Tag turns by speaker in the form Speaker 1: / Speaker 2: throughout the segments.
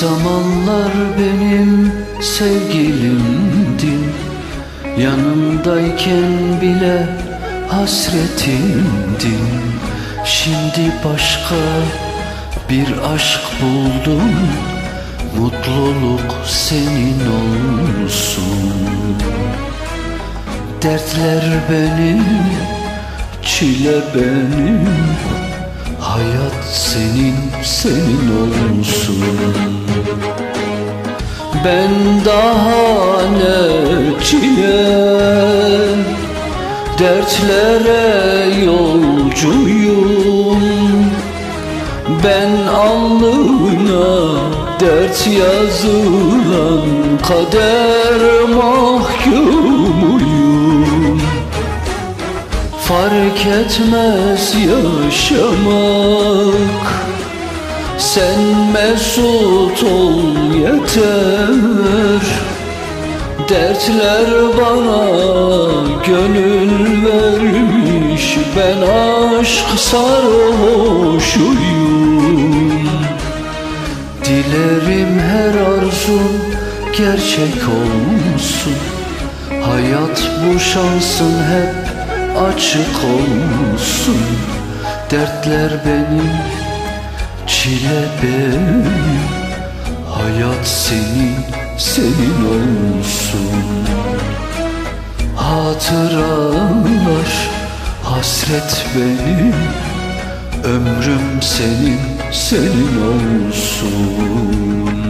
Speaker 1: zamanlar benim sevgilimdin. Yanımdayken bile hasretindin Şimdi başka bir aşk buldum. Mutluluk senin olsun. Dertler benim, çile benim Hayat senin, senin olsun. Ben daha ne çile Dertlere yolcuyum. Ben alnına dert yazılan kader mahkumuyum Fark etmez yaşamak. Sen mesut ol yeter. Dertler bana gönül vermiş. Ben aşk sarhoşuyum. Dilerim her arzun gerçek olsun. Hayat bu şansın hep açık olsun Dertler benim, çile benim. Hayat senin, senin olsun. Hatıralar, hasret benim. Ömrüm senin, senin olsun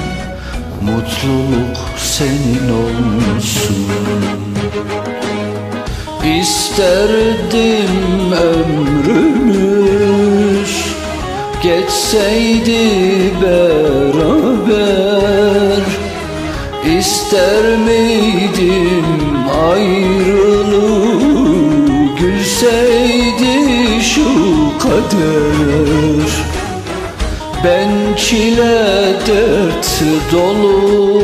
Speaker 1: Mutluluk senin olsun İsterdim ömrümüz Geçseydi beraber. İster miydim ayrılık Gülseydi şu kader ben çile dert dolu.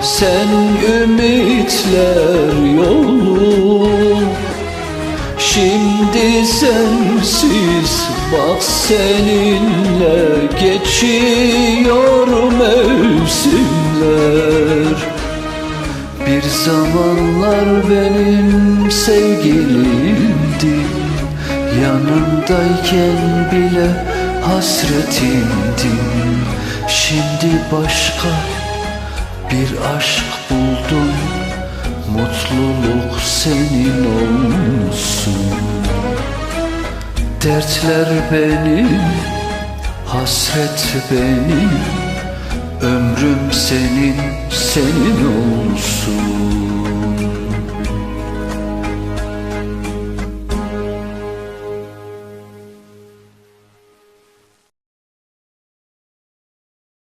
Speaker 1: Sen ümitler yolu. Şimdi sensiz bak seninle Geçiyor mevsimler. Bir zamanlar benim sevgilimdin Yanımdayken bile hasretindin Şimdi başka bir aşk buldum. Mutluluk senin olsun. Dertler benim, hasret benim Ömrüm senin, senin olsun